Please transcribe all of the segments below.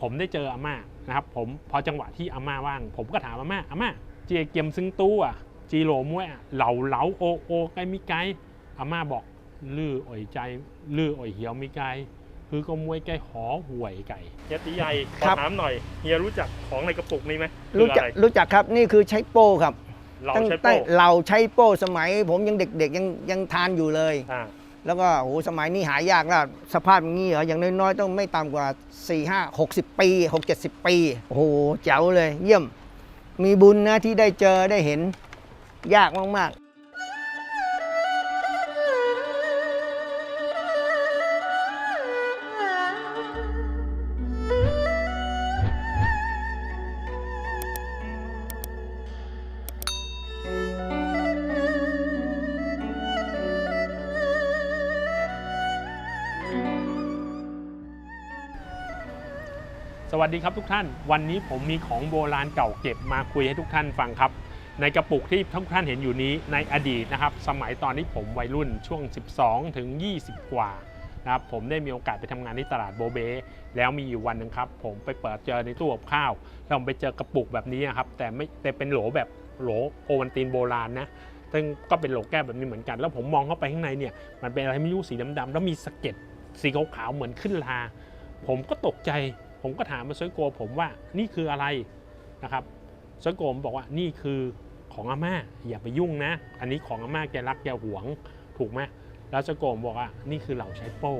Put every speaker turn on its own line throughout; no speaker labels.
ผมได้เจออาม่านะครับ ผมพอจังหวะที่อาม่าว่าง ผมก็ถามอาม่าอาม่าเจียเกียมซึ่งตู้อะจีโหลมวยอะเหลาเหลาโอโอไกมิไกอาม่าบอกลื้ออ่อยใจลื้ออ่อยเหี่ยวมิไกคือก็มวยไกหอห่วยไก่
เฮียตีใหญ่ข
ค
อ
รับ
ถามหน่อยเฮียรู้จักของในกระปุกนี้ไหมคือ
รู้จัก
อะไร
รู้จักครับนี่คือใช้โป้ครับ
เรา
ตั้ง
ใช้
แต่
โป้
เราใช้โป้สมัย ผมยังเด็กๆยังยังทานอยู่เลย
อ่า
แล้วก็โหสมัยนี้หายากแล้วสภาพอย่างนี้เหรออย่างน้อยๆ ต้องไม่ต่ำกว่า 4 5 60 ปี 6 70 ปี โอ้โหเจ๋วเลยเยี่ยม มีบุญนะที่ได้เจอได้เห็นยากมาก
ๆ วัสดีครับทุกท่าน วันนี้ผมมีของโบราณเก่าเก็บมาคุยให้ทุกท่านฟังครับ ในกระปุกที่ทุกท่านเห็นอยู่นี้ในอดีตนะครับ สมัยตอนที่ผมวัยรุ่นช่วง 12 ถึง 20 กว่านะครับผมได้มีโอกาสไปทำงานที่ตลาดโบเบ แล้วมีอยู่วันหนึ่งครับ ผมไปเปิดเจอในตู้กับข้าวแล้วผมไปเจอกระปุกแบบนี้ครับ แต่ไม่แต่เป็นโหลแบบโหลโอวันตินโบราณนะซึ่งก็เป็นโหลแก้วแบบนี้เหมือนกัน แล้วผมมองเข้าไปข้างในเนี่ยมันเป็นอะไรไม่รู้สีดำๆแล้วมีสะเก็ดสีขาวๆเหมือนขึ้นลา ผมก็ตกใจ ผมก็ถามมาซอยโกผมว่านี่คืออะไรนะครับซอยโกผมบอกว่านี่คือของอาม่าอย่าไปยุ่งนะ อันนี้ของอาม่าแกรักแกหวงถูกไหมแล้วซอยโกผมบอกว่านี่คือเหล่าใช้โป้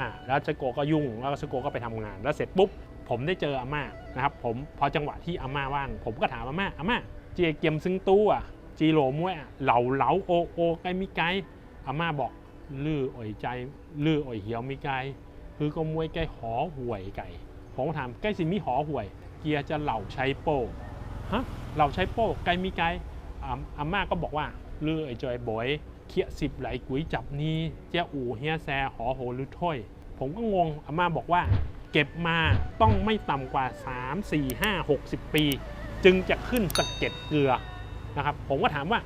อ่าแล้วซอยโกก็ยุ่งแล้วซอยโกก็ไปทำงาน แล้วเสร็จปุ๊บผมได้เจออาม่านะครับผมพอจังหวะที่อาม่าว่าง ผมก็ถามอาม่าอาม่าเจียเกียมซึ่งตู้อะจีโหลมวยอะเหล่าเหลาโอโอไกมิไกอาม่าบอกลื้ออ่อยใจลื้ออ่อยเหี่ยวมิไกคือก็มวยไก่หอห่วยไก่ ผมก็ถามใกล้สิมีหอห่วย เกียร์จะเหล่าใช้โป้ฮะเหล่าใช้โป้ไก่มีไก่อาม่าก็บอกว่าเลือไอ้จอยบอยเคียสิบไหลกุ้ยจับนี้เจ้าอู่เฮียแซหอโหหรือถ้วยผมก็งงอาม่าบอกว่า เก็บมาต้องไม่ต่ำกว่า 3 4 5 60 ปี จึงจะขึ้นสะเก็ดเกลือนะครับผมก็ถามว่า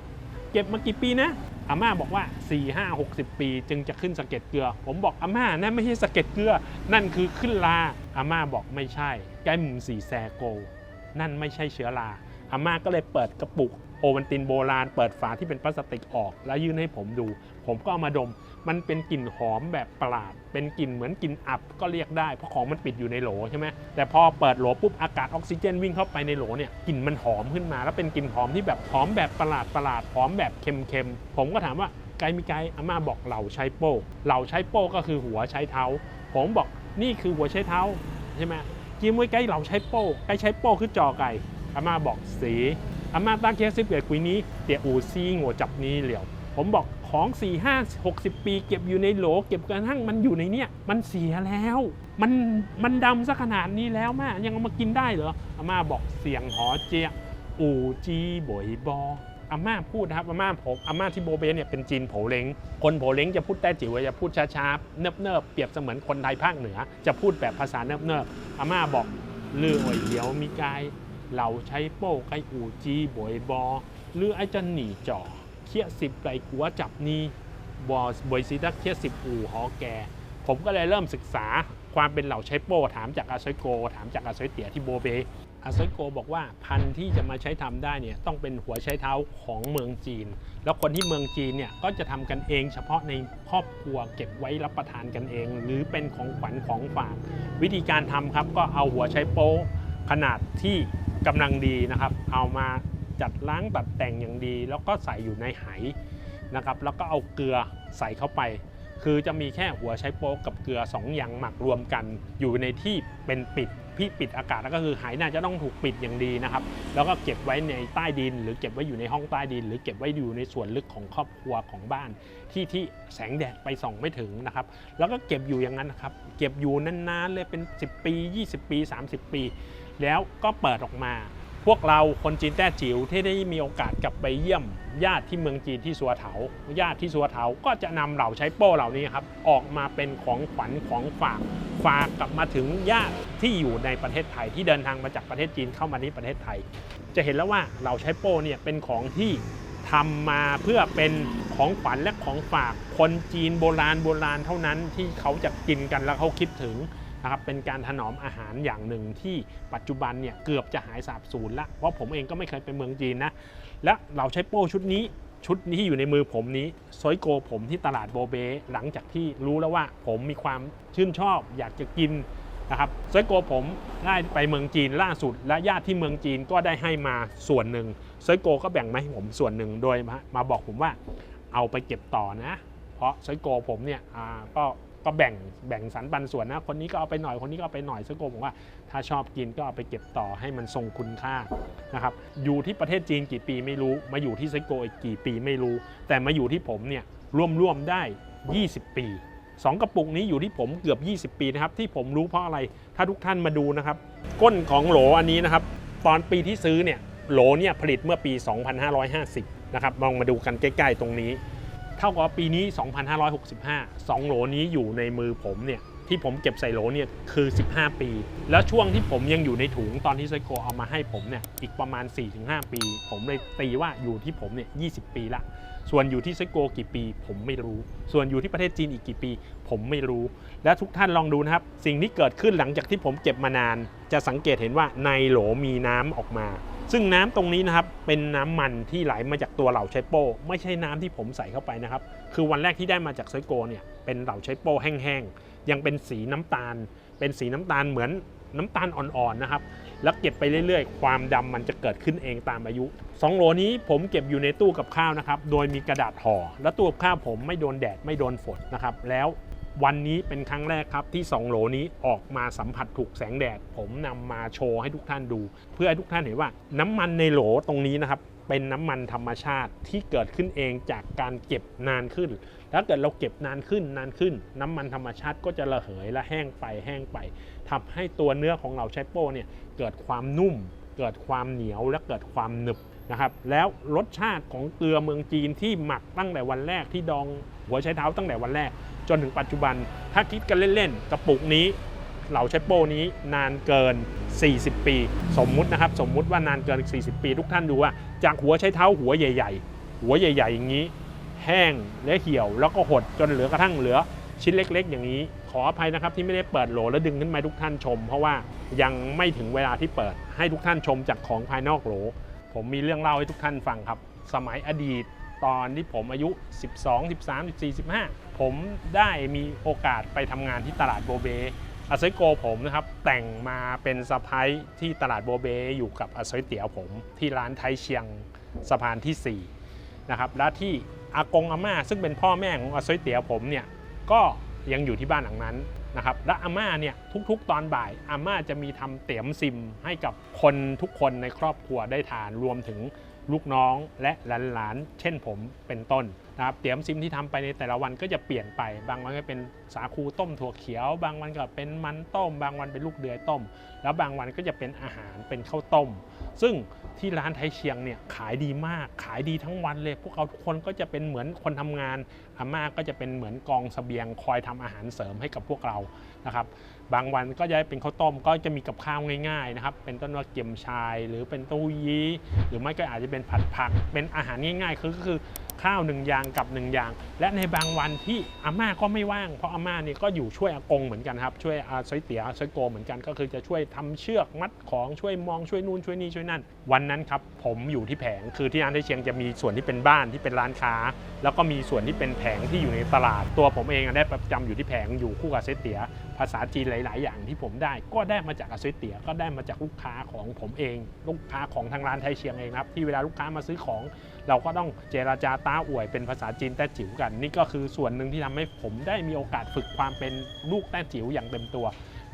เก็บมากี่ปีนะ อาม่าบอกว่า 4 5 60 ปี จึงจะขึ้นสะเก็ดเกลือ ผมบอกอาม่านั่นไม่ใช่สะเก็ดเกลือ นั่นคือขึ้นลาอาม่าบอกไม่ใช่แก้มสีแซโก นั่นไม่ใช่เชื้อราอาม่าก็เลยเปิดกระปุก โอวันตินโบราณ เปิดฝาที่เป็นพลาสติกออก แล้วยื่นให้ผมดู ผมก็เอามาดม มันเป็นกลิ่นหอมแบบประหลาด เป็นกลิ่นเหมือนกลิ่นอับก็เรียกได้ เพราะของมันปิดอยู่ในโหลใช่ไหมแต่พอเปิดโหลปุ๊บอากาศออกซิเจนวิ่งเข้าไปในโหลเนี่ยกลิ่นมันหอมขึ้นมา แล้วเป็นกลิ่นหอมที่แบบหอมแบบประหลาดประหลาดหอมแบบเค็มๆผมก็ถามว่าไกลมีไกลอาม่าบอกเหล่าใช้โป้เหล่าใช้โป้ก็คือหัวใช้เท้า ผมบอกนี่คือหัวใช้เท้าใช่ไหมจิ้มไว้ใกล้เหล่าใช้โป้ใกล้ใช้โป้คือจอไก่อาม่าบอกสี อาม่าตั้งแค่สิบเอ็ดกุยนี้เตี่ยอูซี่หัวจับนี้เหลียว ผมบอกของ4 5 60 ปีเก็บอยู่ในโหลเก็บกระทั่งมันอยู่ในเนี่ยมันเสียแล้ว มันมันดำซะขนาดนี้แล้วแม่ยังเอามากินได้เหรออาม่าบอกเสียงหอเจียอูจีบอยบออาม่าพูดนะครับอาม่าผมอาม่าที่โบเบเนี่ยเป็นจีนโผเล้งคนโผเล้งจะพูดแต้จิ๋วจะพูดช้าๆเนิบเนิบๆเปรียบเสมือนคนไทยภาคเหนือ จะพูดแบบภาษาเนิบเนิบๆอาม่าบอกลืออ่อยเดียวมีกาย เราใช้โป้ไกอูจีบอยบอ หรือไอ้จะหนีจ่อเคียสิบไกกัวจับนี่บอบอยซีดักเคียสิบอู่หอแก ผมก็เลยเริ่มศึกษาความเป็นเหล่าใช้โป้ถามจากอาซอยโก ถามจากอาซอยเตียที่โบเบอาซอยโกบอกว่าพันธุ์ที่จะมาใช้ทำได้เนี่ยต้องเป็นหัวใช้เท้าของเมืองจีน แล้วคนที่เมืองจีนเนี่ยก็จะทำกันเองเฉพาะในครอบครัวเก็บไว้รับประทานกันเอง หรือเป็นของขวัญของฝาก วิธีการทำครับก็เอาหัวใช้โป้ ขนาดที่กำลังดีนะครับ เอามาจัดล้างตัดแต่งอย่างดี แล้วก็ใส่อยู่ในไหนะครับ แล้วก็เอาเกลือใส่เข้าไป คือจะมีแค่หัวใช้โป๊กกับเกลือ 2 อย่างหมักรวมกัน อยู่ในที่เป็นปิด พี่ปิดอากาศแล้วก็คือไหน่าจะต้องถูกปิดอย่างดีนะครับ แล้วก็เก็บไว้ในใต้ดิน หรือเก็บไว้อยู่ในห้องใต้ดิน หรือเก็บไว้อยู่ในส่วนลึกของครอบครัวของบ้าน ที่ที่แสงแดดไปส่องไม่ถึงนะครับ แล้วก็เก็บอยู่อย่างนั้นนะครับ เก็บอยู่นานๆเลยเป็น 10 ปี 20 ปี 30 ปี แล้วก็เปิดออกมา พวกเราคนจีนแต้จิ๋วที่ได้มีโอกาสกลับไปเยี่ยม ญาติที่เมืองจีนที่สัวเถา ญาติที่สัวเถาก็จะนำเหล่าใช้โป้เหล่านี้ครับออกมาเป็นของขวัญของฝากฝากกลับมาถึงญาติที่อยู่ในประเทศไทยที่เดินทางมาจากประเทศจีนเข้ามาที่ประเทศไทย จะเห็นแล้วว่าเหล่าใช้โป้เนี่ยเป็นของที่ทำมาเพื่อเป็นของขวัญและของฝากคนจีนโบราณโบราณเท่านั้นที่เขาจะกินกันแล้วเขาคิดถึง นะครับเป็นการถนอมอาหารอย่างหนึ่งที่ปัจจุบันเนี่ยเกือบจะหายสาบสูญละเพราะผมเองก็ไม่เคยไปเมืองจีนนะและเราใช้โป้ชุดนี้ชุดนี้ที่อยู่ในมือผมนี้ซอยโกผมที่ตลาดโบเบหลังจากที่รู้แล้วว่าผมมีความชื่นชอบอยากจะกินนะครับซอยโกผมได้ไปเมืองจีนล่าสุด และญาติที่เมืองจีนก็ได้ให้มาส่วนหนึ่งซอยโกก็แบ่งมาให้ผมส่วนหนึ่งโดยมามาบอกผมว่าเอาไปเก็บต่อนะ เพราะซอยโกผมเนี่ยอ่าก็ ก็แบ่งแบ่งสรรปันส่วนนะ คนนี้ก็เอาไปหน่อยคนนี้ก็เอาไปหน่อยซอยโกผมว่าถ้าชอบกินก็เอาไปเก็บต่อให้มันทรงคุณค่านะครับอยู่ที่ประเทศจีนกี่ปีไม่รู้ มาอยู่ที่ไซโกอีกกี่ปีไม่รู้ แต่มาอยู่ที่ผมเนี่ยร่วมๆได้ 20 ปี2กระปุกนี้อยู่ที่ผมเกือบ 20 ปีนะครับที่ผมรู้เพราะอะไร ถ้าทุกท่านมาดูนะครับ ก้นของโหลอันนี้นะครับ ตอนปีที่ซื้อเนี่ยโหลเนี่ยผลิตเมื่อปี 2550 นะครับ มองมาดูกันใกล้ ๆ ตรงนี้ เท่ากับปีนี้ 2565 2โหลนี้อยู่ในมือผมเนี่ย ที่ผมเก็บใส่โหลเนี่ยคือ 15 ปี แล้วช่วงที่ผมยังอยู่ในถุงตอนที่ไซโกเอามาให้ผมเนี่ยอีกประมาณ 4-5 ปี ผมเลยตีว่าอยู่ที่ผมเนี่ย20ปีละ ส่วนอยู่ที่ไซโกกี่ปี ผมไม่รู้ ส่วนอยู่ที่ประเทศจีนอีกกี่ปี ผมไม่รู้ และทุกท่านลองดูนะครับ สิ่งที่เกิดขึ้นหลังจากที่ผมเก็บมานาน จะสังเกตเห็นว่าในโหลมีน้ำออกมา ซึ่งน้ำตรงนี้นะครับเป็นน้ำมันที่ไหลมาจากตัวเหล่าใช้โป้ ไม่ใช่น้ำที่ผมใส่เข้าไปนะครับคือวันแรกที่ได้มาจากไซโกเนี่ยเป็นเหล่าใช้โป้แห้งๆ ยังเป็นสีน้ำตาล เป็นสีน้ำตาลเหมือนน้ำตาลอ่อนๆนะครับ แล้วเก็บไปเรื่อยๆ ความดำมันจะเกิดขึ้นเองตามอายุ 2โหลนี้ผมเก็บอยู่ในตู้กับข้าวนะครับ โดยมีกระดาษห่อ แล้วตู้กับข้าวผมไม่โดนแดดไม่โดนฝนนะครับ แล้ววันนี้เป็นครั้งแรกครับที่ 2 โหลนี้ออกมาสัมผัสถูกแสงแดด ผมนำมาโชว์ให้ทุกท่านดู เพื่อให้ทุกท่านเห็นว่าน้ำมันในโหลตรงนี้นะครับ เป็นน้ำมันธรรมชาติที่เกิดขึ้นเองจากการเก็บนานขึ้น ถ้าเกิดเราเก็บนานขึ้นนานขึ้น น้ำมันธรรมชาติก็จะระเหยและแห้งไปแห้งไปทำให้ตัวเนื้อของเราใช้โป้เนี่ยเกิดความนุ่ม เกิดความเหนียวและเกิดความหนึบนะครับแล้วรสชาติของเกลือเมืองจีนที่หมักตั้งแต่วันแรกที่ดองหัวใช้เท้าตั้งแต่วันแรก จนถึงปัจจุบัน ถ้าคิดกันเล่นๆกระปุกนี้เหล่าใช้โป้นี้นานเกิน 40 ปี สมมุตินะครับ สมมุติว่านานเกิน 40 ปี ทุกท่านดูว่า จากหัวใช้เท้าหัวใหญ่ ๆ หัวใหญ่ ๆ อย่างนี้ แห้งและเหี่ยว แล้วก็หดจนเหลือกระทั่งเหลือชิ้นเล็ก ๆ อย่างนี้ ขออภัยนะครับที่ไม่ได้เปิดโหลแล้วดึงขึ้นมาทุกท่านชม เพราะว่ายังไม่ถึงเวลาที่เปิดให้ทุกท่านชมจากของภายนอกโหล ผมมีเรื่องเล่าให้ทุกท่านฟังครับ สมัยอดีตตอนที่ผมอายุ 12 13 14 15 ผมได้มีโอกาสไปทำงานที่ตลาดโบเบอาซอยโกผมนะครับแต่งมาเป็นสะพ้ายที่ตลาดโบเบอยู่กับอาซอยเตี๋ยวผม ที่ร้านไทยเชียงสะพานที่ 4 นะครับและที่อากงอาม่าซึ่งเป็นพ่อแม่ของอาซอยเตี๋ยวผมเนี่ยก็ยังอยู่ที่บ้านหลังนั้นนะครับและอาม่าเนี่ยทุกๆ ตอนบ่ายอาม่าจะมีทำเตี๋ยมซิมให้กับคนทุกคนในครอบครัวได้ทานรวมถึงลูกน้องและหลานๆเช่นผมเป็นต้น นะครับเตี๋ยมซิมที่ทำไปในแต่ละวันก็จะเปลี่ยนไป บางวันก็เป็นสาคูต้มถั่วเขียว บางวันก็เป็นมันต้ม บางวันเป็นลูกเดือยต้ม แล้วบางวันก็จะเป็นอาหารเป็นข้าวต้ม ซึ่งที่ร้านไทยเชียงเนี่ยขายดีมาก ขายดีทั้งวันเลย พวกเราทุกคนก็จะเป็นเหมือนคนทำงานอาม่าก็จะเป็นเหมือนกองเสบียงคอยทำอาหารเสริมให้กับพวกเรานะครับบางวันก็จะเป็นข้าวต้มก็จะมีกับข้าวง่ายๆนะครับเป็นต้นว่าเกี๊ยมชาย หรือเป็นตู้ยี้หรือไม่ก็อาจจะเป็นผัดผักเป็นอาหารง่ายๆคือก็คือ ข้าวหนึ่งอย่างกับหนึ่งอย่าง และในบางวันที่อาม่าก็ไม่ว่าง เพราะอาม่านี่ก็อยู่ช่วยอากงเหมือนกันครับช่วยอาซอยเตี๋ยซอยโกเหมือนกันก็คือจะช่วยทำเชือกมัดของช่วยมองช่วยนู่นช่วยนี่ช่วยนั่น วันนั้นครับผมอยู่ที่แผงคือที่ร้านไทเชียงจะมีส่วนที่เป็นบ้านที่เป็นร้านค้า แล้วก็มีส่วนที่เป็นแผงที่อยู่ในตลาด ตัวผมเองได้ประจำอยู่ที่แผงอยู่คู่กับเซเตียภาษาจีนหลาย ๆ อย่างที่ผมได้ ก็ได้มาจากอาซอยเตียก็ได้มาจากลูกค้าของผมเอง ลูกค้าของทางร้านไทยเชียงเองครับที่เวลาลูกค้ามาซื้อของ เราก็ต้องเจราจาต้าอวยเป็นภาษาจีนแต้จิ๋วกัน นี่ก็คือส่วนหนึ่งที่ทำให้ผมได้มีโอกาสฝึกความเป็นลูกแต้จิ๋วอย่างเต็มตัว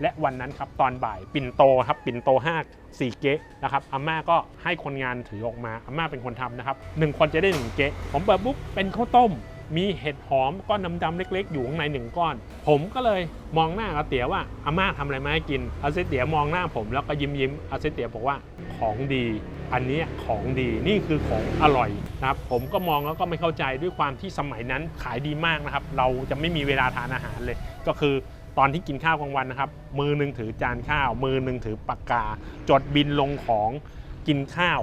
และวันนั้นครับตอนบ่ายปิ่นโตครับปิ่นโต5 4เก๊ะนะครับอาม่าก็ให้คนงานถือออกมาอาม่าเป็นคนทำนะครับหนึ่งคนจะได้หนึ่งเก๊ะผมเปิดปุ๊บเป็นข้าวต้มมีเห็ดหอมก้อนดำๆเล็ก ๆ อยู่ข้างในหนึ่งก้อน ผมก็เลยมองหน้าอาเตียว่าอาม่าทำอะไรมาให้กินอาเซเตียมองหน้าผมแล้วก็ยิ้มยิ้มๆอาเซเตียบอกว่าของดี อันนี้ของดีนี่คือของอร่อยนะครับผมก็มองแล้วก็ไม่เข้าใจด้วยความที่สมัยนั้นขายดีมากนะครับ เราจะไม่มีเวลาทานอาหารเลย ก็คือตอนที่กินข้าวกลางวันนะครับ มือหนึ่งถือจานข้าว มือหนึ่งถือปากกา จดบินลงของกินข้าว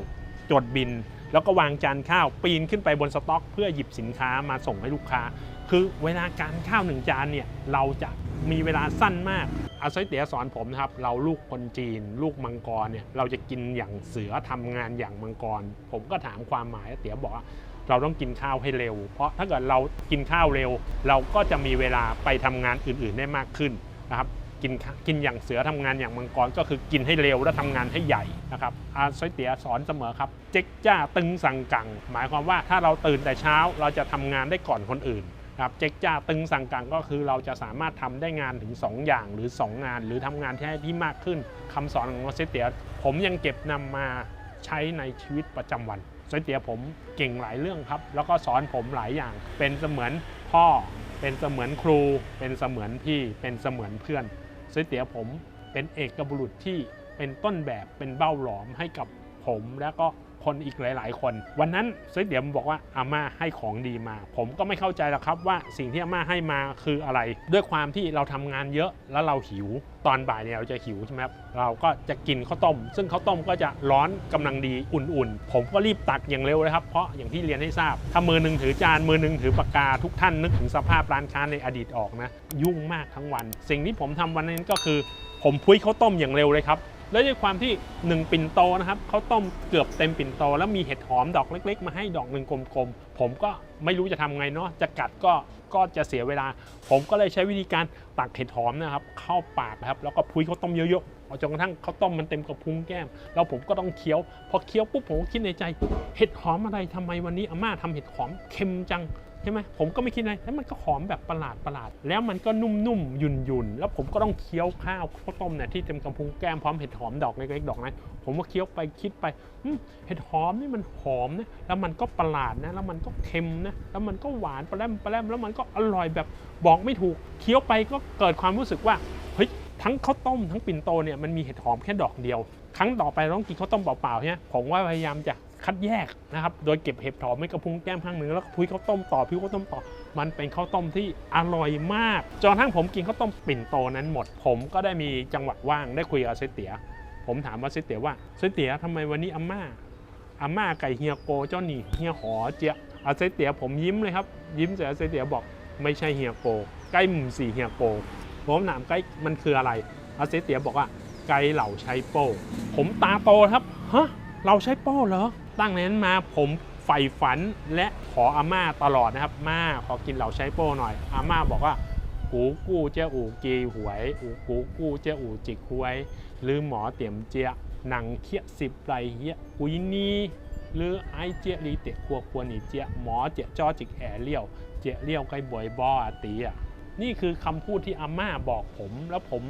จดบิน แล้วก็วางจานข้าวปีนขึ้นไปบนสต็อก เพื่อหยิบสินค้ามาส่งให้ลูกค้า คือเวลาการข้าวหนึ่งจานเนี่ยเราจะมีเวลาสั้นมากอาศัยเตี๋ยสอนผมนะครับ เราลูกคนจีน ลูกมังกรเนี่ยเราจะกินอย่างเสือทำงานอย่างมังกร ผมก็ถามความหมายเตี๋ยบอกว่าเราต้องกินข้าวให้เร็ว เพราะถ้าเกิดเรากินข้าวเร็ว เราก็จะมีเวลาไปทำงานอื่นๆได้มากขึ้นนะครับกินกินอย่างเสือทำงานอย่างมังกรก็คือกินให้เร็วและทำงานให้ใหญ่นะครับอาซอยเตียสอนเสมอครับ เจ๊กจ้าตึงสังกัง หมายความว่าถ้าเราตื่นแต่เช้าเราจะทำงานได้ก่อนคนอื่น ครับเจ๊กจ้าตึงสังกังก็คือเราจะสามารถทำได้งานถึง 2 อย่างหรือ 2 งาน หรือทำงานที่ที่มากขึ้นคำสอนของซอยเตียผมยังเก็บนำมาใช้ในชีวิตประจำวันซอยเตียผมเก่งหลายเรื่องครับ แล้วก็สอนผมหลายอย่าง เป็นเสมือนพ่อ เป็นเสมือนครู เป็นเสมือนพี่ เป็นเสมือนเพื่อนซื้อเตียผมเป็นเอกบุรุษที่เป็นต้นแบบเป็นเบ้าหลอมให้กับผมแล้วก็ คนอีกหลาย ๆ คน วันนั้นซื้อเตี๋ยบอกว่าอาม่าให้ของดีมา ผมก็ไม่เข้าใจหรอกครับว่าสิ่งที่อาม่าให้มาคืออะไร ด้วยความที่เราทำงานเยอะแล้วเราหิว ตอนบ่ายเนี่ยเราจะหิวใช่ไหมครับเราก็จะกินข้าวต้ม ซึ่งข้าวต้มก็จะร้อนกำลังดีอุ่น ๆ ผมก็รีบตักอย่างเร็วเลยครับเพราะอย่างที่เรียนให้ทราบถ้ามือหนึ่งถือจานมือหนึ่งถือปากกาทุกท่านนึกถึงสภาพร้านค้าในอดีตออกนะ ยุ่งมากทั้งวัน สิ่งที่ผมทำวันนั้นก็คือ ผมพุ้ยข้าวต้มอย่างเร็วเลยครับ แล้วด้วยความที่ 1 ปิ่นโตนะครับเขาต้มเกือบเต็มปิ่นโต แล้วมีเห็ดหอมดอกเล็ก ๆ มาให้ดอกหนึ่งกลมๆ ผมก็ไม่รู้จะทำไงเนาะจะกัดก็ก็จะเสียเวลา ผมก็เลยใช้วิธีการตักเห็ดหอมนะครับ เข้าปากนะครับแล้วก็พุ้ยข้าวต้มเยอะๆเอาจนกระทั่งข้าวต้มมันเต็มกระพุ้งแก้ม แล้วผมก็ต้องเคี้ยว พอเคี้ยวปุ๊บผมก็คิดในใจ เห็ดหอมอะไรทำไมวันนี้อาม่าทำเห็ดหอมเค็มจัง ใช่ไหมผมก็ไม่คิดอะไรแล้วมันก็หอมแบบประหลาดประหลาด แล้วมันก็นุ่มๆ หยุ่นๆ แล้วผมก็ต้องเคี้ยวข้าวข้าวต้มเนี่ยที่เต็มกำพุงแก้มพร้อมเห็ดหอมดอกเล็กๆดอกนั้นผมก็เคี้ยวไปคิดไปเห็ดหอมนี่มันหอมนะแล้วมันก็ประหลาดนะ แล้วมันก็เค็มนะ แล้วมันก็หวานปลาแรมปลาแรมแล้วมันก็อร่อยแบบบอกไม่ถูก เคี้ยวไปก็เกิดความรู้สึกว่าเฮ้ยทั้งข้าวต้มทั้งปิ่นโตเนี่ยมันมีเห็ดหอมแค่ดอกเดียว ครั้งต่อไปเราต้องกินข้าวต้มเปล่าๆใช่ไหมผมว่าพยายามจะ คัดแยกนะครับ โดยเก็บเห็ดหอมไม่กระพุ้งแก้มข้างหนึ่งแล้วพุ้ยข้าวต้มต่อพุ้ยข้าวต้มต่อ มันเป็นข้าวต้มที่อร่อยมาก จนกระทั่งผมกินข้าวต้มปิ่นโตนั้นหมด ผมก็ได้มีจังหวะว่างได้คุยกับเซเตีย ผมถามว่าเซเตียว่าเซเตียทำไมวันนี้อาม่าอาม่าไก่เฮียโกเจ้าหนี่เฮียหอเจียอาเซเตียผมยิ้มเลยครับ ยิ้มเสร็จอาเซเตียบอกไม่ใช่เฮียโกใกล้หมุมสี่เฮียโกผมถามใกล้มันคืออะไรอาเซเตียบอกว่าไกเหล่าใช้โป้ ผมตาโตครับ ฮะ เราใช้โป้เหรอ ตั้งแต่นั้นมาผมใฝ่ฝันและขออาม่าตลอดนะครับมาขอกินเหล่าใช้โป้หน่อย อาม่าบอกว่ากูกู้เจ้าอู่กีหวยอูกูกู้เจ้าอู่จิกหวยหรือหมอเตี่ยมเจียหนังเคี้ยสิบไรเฮียอุยนีหรือไอเจียรีเตะครัวควรหนีเจียหมอเจียจ้อจิกแอเลี้ยวเจียเลี้ยวไกบอยบออาตีอะนี่คือคำพูดที่อาม่าบอกผม แล้วผม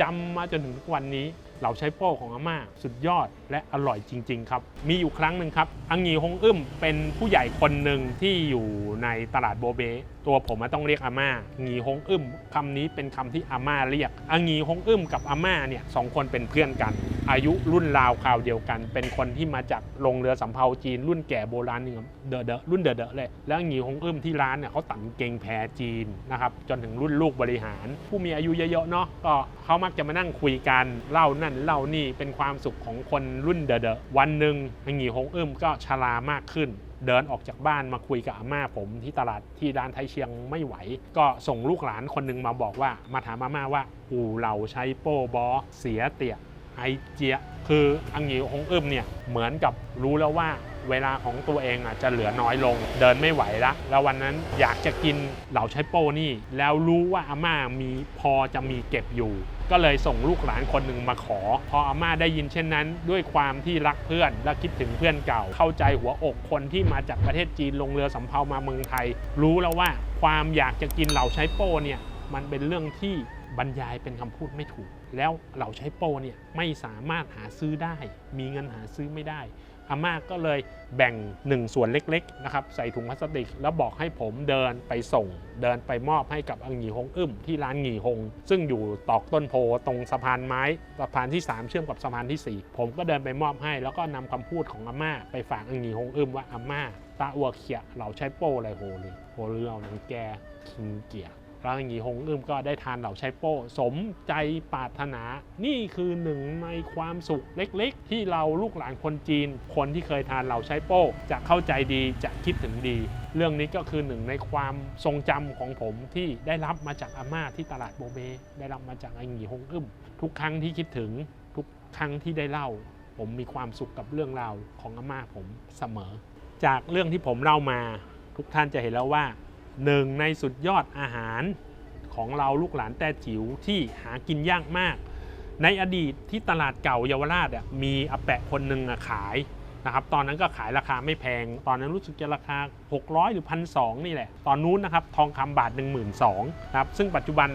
จำมาจนถึงทุกวันนี้ เหลาใช้โป้ของอาม่าสุดยอดและอร่อยจริง ๆ ครับ มีอยู่ครั้งหนึ่งครับ อังงีฮงอึ้มเป็นผู้ใหญ่คนหนึ่งที่อยู่ในตลาดโบเบ ตัวผมต้องเรียกอาม่างีฮงอึ้มคำนี้เป็นคำที่อาม่าเรียกอังงีฮงอึ้มกับอาม่าเนี่ยสองคนเป็นเพื่อนกัน อายุรุ่นราวคราวเดียวกัน เป็นคนที่มาจากลงเรือสำเภาจีน รุ่นแก่โบราณหนึ่งครับเดอะเดอะรุ่นเดอะเดอะเลย แล้วอังงีฮงอึ้มที่ร้านเนี่ยเขาตัดกางเกงแพรจีนนะครับจนถึงรุ่นลูกบริหาร ผู้มีอายุเยอะๆเนาะก็เขามักจะมานั่งคุยกันเล่านั่นเล่านี่เป็นความสุขของคนรุ่นเดอะเดอะวันหนึ่งอังงีฮงอึ้มก็ชรามากขึ้นเดินออกจากบ้านมาคุยกับอาม่าผมที่ตลาดที่ร้านไทยเชียงไม่ไหว ก็ส่งลูกหลานคนหนึ่งมาบอกว่ามาถามอาม่าว่าอู่เราใช้โป้บอเสียเตี่ย ไอเจีย คืออังหยีฮงอึมเนี่ยเหมือนกับรู้แล้วว่าเวลาของตัวเองอะจะเหลือน้อยลง เดินไม่ไหวละแล้ววันนั้นอยากจะกินเหล่าใช้โป้นี่ แล้วรู้ว่าอาม่ามีพอจะมีเก็บอยู่ ก็เลยส่งลูกหลานคนหนึ่งมาขอ พออาม่าได้ยินเช่นนั้น ด้วยความที่รักเพื่อนและคิดถึงเพื่อนเก่า เข้าใจหัวอกคนที่มาจากประเทศจีนลงเรือสำเภามาเมืองไทย รู้แล้วว่าความอยากจะกินเหล่าใช้โป้เนี่ยมันเป็นเรื่องที่บรรยายเป็นคำพูดไม่ถูก แล้วเหล่าใช้โป้เนี่ยไม่สามารถหาซื้อได้ มีเงินหาซื้อไม่ได้อาม่าก็เลยแบ่งหนึ่งส่วนเล็กๆนะครับใส่ถุงพลาสติก แล้วบอกให้ผมเดินไปส่ง เดินไปมอบให้กับอังหงีฮงอึ้มที่ร้านหงีฮง ซึ่งอยู่ตอกต้นโพตรงสะพานไม้สะพานที่ 3 เชื่อมกับสะพานที่ 4 ผมก็เดินไปมอบให้ แล้วก็นำคำพูดของอาม่า ไปฝากอังหงีฮงอึ้มว่าอาม่าตาอัวเขียเหล่าใช้โป้อะไรโหเลยโหเรือเอาหนังแกคิงเกีย แล้วอย่างนี้ฮงอึมก็ได้ทานเหล่าไชโป้ สมใจปรารถนา นี่คือหนึ่งในความสุขเล็กๆ ที่เราลูกหลานคนจีน คนที่เคยทานเหล่าไชโป้ จะเข้าใจดีจะคิดถึงดี เรื่องนี้ก็คือหนึ่งในความทรงจำของผมที่ได้รับมาจากอาม่าที่ตลาดโบเบ ได้รับมาจากไอ้หงีฮงอึมทุกครั้งที่คิดถึงทุกครั้งที่ได้เล่า ผมมีความสุขกับเรื่องราวของอาม่าผมเสมอ จากเรื่องที่ผมเล่ามา ทุกท่านจะเห็นแล้วว่า หนึ่งในสุดยอดอาหารของเราลูกหลานแต้จิ๋วที่หากินยากมาก ในอดีตที่ตลาดเก่าเยาวราชมีอาแปะคนหนึ่งขายนะครับตอนนั้นก็ขายราคาไม่แพง ตอนนั้นรู้สึกจะราคา 600 หรือพันสนี่แหละ ตอนนู้นนะครับทองคำบาท 1 2 0 0 0นะครับซึ่งปัจจุบัน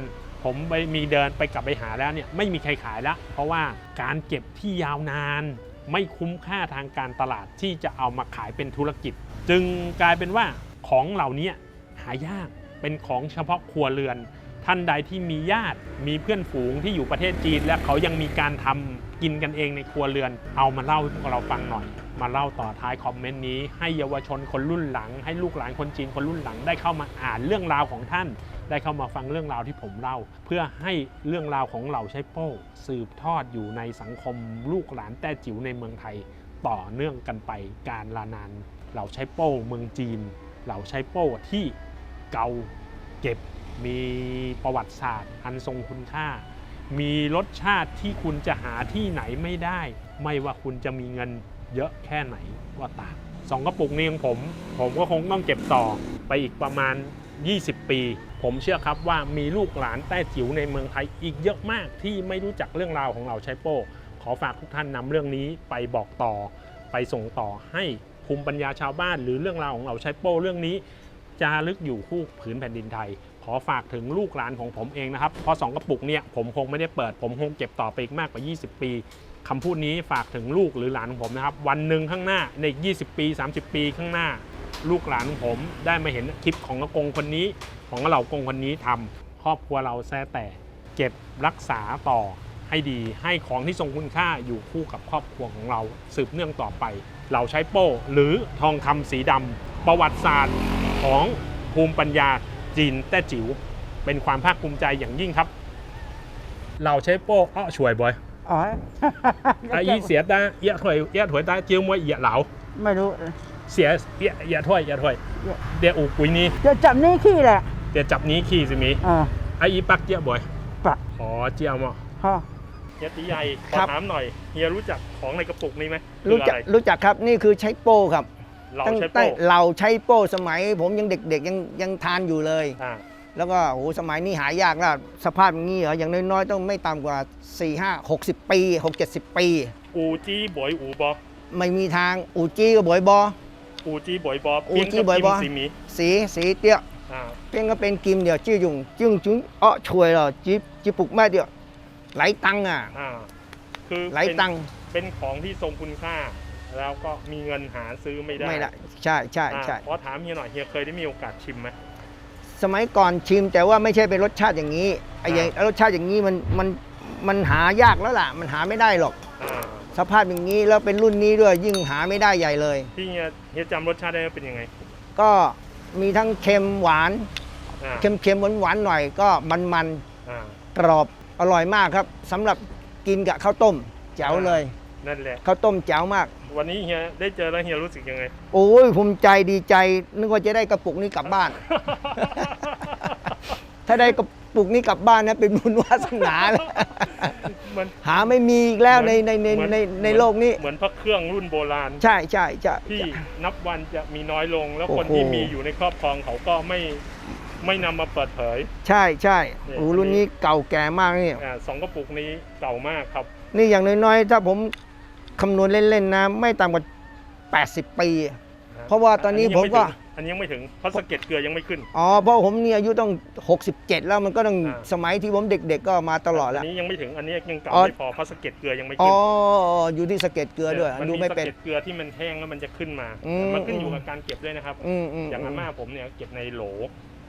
ผมไปมีเดินไปกลับไปหาแล้วเนี่ยไม่มีใครขายแล้ว เพราะว่าการเก็บที่ยาวนาน ไม่คุ้มค่าทางการตลาดที่จะเอามาขายเป็นธุรกิจ จึงกลายเป็นว่าของเหล่านี้ายากเป็นของเฉพาะครัวเรือน ท่านใดที่มีญาติมีเพื่อนฝูงที่อยู่ประเทศจีน และเขายังมีการทำกินกันเองในครัวเรือน เอามาเล่าให้พวกเราฟังหน่อย มาเล่าต่อท้ายคอมเมนต์นี้ให้เยาวชนคนรุ่นหลัง ให้ลูกหลานคนจีนคนรุ่นหลังได้เข้ามาอ่านเรื่องราวของท่าน ได้เข้ามาฟังเรื่องราวที่ผมเล่า เพื่อให้เรื่องราวของเหล่าใช้โป้ สืบทอดอยู่ในสังคมลูกหลานแต้จิ๋วในเมืองไทย ต่อเนื่องกันไปการลานานเหล่าใช้โป้เมืองจีน เหล่าใช้โป้ที่ เก่าเก็บมีประวัติศาสตร์ อันทรงคุณค่า มีรสชาติที่คุณจะหาที่ไหนไม่ได้ ไม่ว่าคุณจะมีเงินเยอะแค่ไหนก็ตามสองกระปุกนี้ของผม ผมก็คงต้องเก็บต่อไปอีกประมาณ 20 ปี ผมเชื่อครับว่ามีลูกหลานแต้จิ๋วในเมืองไทยอีกเยอะมากที่ไม่รู้จักเรื่องราวของเราใช้โป้ ขอฝากทุกท่านนำเรื่องนี้ไปบอกต่อ ไปส่งต่อให้ภูมิปัญญาชาวบ้าน หรือเรื่องราวของเราใช้โป้เรื่องนี้ จารึกอยู่คู่ผืนแผ่นดินไทย ขอฝากถึงลูกหลานของผมเองนะครับ เพราะสองกระปุกเนี่ยผมคงไม่ได้เปิด ผมคงเก็บต่อไปอีกมากกว่า 20 ปีคำพูดนี้ฝากถึงลูกหรือหลานของผมนะครับ วันหนึ่งข้างหน้าในอีก 20 ปี 30 ปีข้างหน้า ลูกหลานของผมได้มาเห็นคลิปของกระกงคนนี้ ของเรากงคนนี้ทำครอบครัวเราแท้แต่ เก็บรักษาต่อให้ดีให้ของที่ทรงคุณค่าอยู่คู่กับครอบครัวของเรา สืบเนื่องต่อไป เราใช้โป้ หรือทองคำสีดำประวัติศาสตร์ ของภูมิปัญญาจีนแต้จิ๋วเป็นความภาคภูมิใจอย่างยิ่งครับ เราใช้โป้อ้อช่วยบ่อย
อ๋อ
อาอีเสียตาเอียถวยเอียถวยตาเจียวมวยเอียเหลา
ไม่รู้
เสียเอียเอียถวยเอียถวยเดี๋ยวอูกุยนี้
จะจับนี่ขี้แหละ
เดี๋ยวจับนี้ขี่สิมี
อ่า
ไออีปักเจียบ่อย
ปะ
อ๋อเจียวมั้ง
ฮะ
เฮียตีใหญ่ข
ค
อ
รับ
ถามหน่อยเฮียรู้จักของในกระปุกนี้ไหม
รู้จัก
คืออะไรู้
จักครับนี่คือใช้โป้ครับ
เรา
ตั้ง
ใช้
แต่
โป้
เราใช้โป้สมัย ผมยังเด็กๆยังยังทานอยู่เลย
อ่า
แล้วก็โอ้โหสมัยนี้หายากแล้วสภาพอย่างนี้เหรออย่างน้อยๆต้องไม่ต่ำกว่า 4 5 60 ปี 6 70 ปี
อูจี้บอยอูบอ
ไม่มีทางอูจี้ก็บอยบอ
อูจี้บอยบอ
อูจี้บอยบอ
เปีงกับกิมซีมี
สีสีเตี้ย
อ่า
เพียงก็เป็นกิมเดียวจื้อยุงจึ้งจุ้งอ้อช่วยเหรอจิบจิปุกแม่เดียวไหลตังอะ
อ่าคือ
ไหล
เป็น
ตัง
เป็นของที่ทรงคุณค่า แล้วก็มีเงินหาซื้อไม่ได้
ไม่ละใช่ใช่
อ่า
ใช่
ขอถามเฮียหน่อยเฮียเคยได้มีโอกาสชิมไหม
สมัยก่อนชิมแต่ว่าไม่ใช่เป็นรสชาติอย่างนี้ไอ้อย่าง
อ่าร
สชาติอย่างนี้มันมันมันหายากแล้วล่ะ มันหาไม่ได้หรอก
อ่า
สภาพอย่างนี้แล้วเป็นรุ่นนี้ด้วยยิ่งหาไม่ได้ใหญ่เลย
ที่เฮียเฮียจำรสชาติได้ไหมเป็นยังไง
ก็มีทั้งเค็มหวาน
อ่า
เค็มเค็มหวานหวานๆหน่อยก็มันมัน
อ่า
ๆกรอบอร่อยมากครับสำหรับกินกับข้าวต้มแจ๋วเลย
นั่นแหละ
ข้าวต้มแจ๋วมาก
วันนี้เฮียได้เจอแล้วเฮียรู้สึกยังไง
โอ้ยภูมิใจดีใจ นึกว่าจะได้กระปุกนี้กลับบ้าน ถ้าได้กระปุกนี้กลับบ้านนะเป็นบุญวาสนาแล้ว
มัน
หาไม่มีอีกแล้วในในใน
เหมือ
ในในโลกนี้
เหมือนพระเครื่องรุ่นโบราณ
ใช่ใช่ใช่
ที่นับวันจะมีน้อยลง แล้วคน
โอ้โห
ที่มีอยู่ในครอบครองเขาก็ไม่ไม่นำมาเปิดเผย
ใช่ใช่
เนี่ย
โอ้รุ่นนี้เก่าแก่มากนี่
อ่าสองกระปุกนี้เก่ามากครับ
นี่อย่างน้อยๆ ถ้าผม คำนวณเล่นๆนะ ไม่ต่ำกว่า 80 ปี เพราะว่าตอนนี้ผมก็
อันนี้ยังไม่ถึงเพราะสะเก็ดเกลือยังไม่ขึ้น
อ๋อ เพราะผมนี่อายุต้อง 67 แล้วมันก็ต้อง
อ่า
สมัยที่ผมเด็ก ๆ ก็มาตลอด
อั
แล้ว
นนี้ยังไม่ถึงอันนี้ยังเก่า
อ๋อ
ไม่พอเพราะสะเก็ดเกลือยังไม่
อ๋
ขึ้
อนอยู่ที่สะเก็ดเกลือด้วย
มัน
ดู
มี
ไม่
สะ
เป็น
เก็ดเกลือที่มันแห้งแล้วมันจะขึ้นมา
อืม
มันขึ้นอยู่กับการเก็บด้วยนะครับ
อืมอืม
อย่างอาม่าผมเนี่ยเก็บในโหล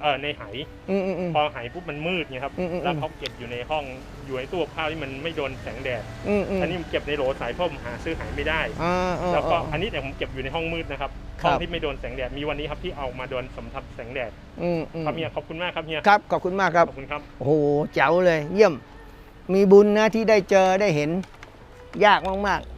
เออในไห
อืมอืมอืม
พอไหปุ๊บมันมืดไงครับ
อืมอืม
แล้วเขาเก็บอยู่ในห้องอยู่ในตู้กับข้าวที่มันไม่โดนแสงแดด
อืมอืม
อันนี้ผมเก็บในโหลสายเพราะผมหาซื้อไหไม่ได้
อ่าอ่า
แล้วก็
อ่า
อันนี้แต่ผมเก็บอยู่ในห้องมืดนะครับ
ค
ห้
รั
อง
บ
ที่ไม่โดนแสงแดดมีวันนี้ครับที่เอามาโดนสัมผัสแสงแดด
อืมอืม
ครับเฮียขอบคุณมากครับเฮีย
ครับขอบคุณมากครับ
ขอบคุณครับ
โอ้โหแจ๋วเลย เยี่ยม มีบุญนะที่ได้เจอได้เห็น ยากมาก ๆ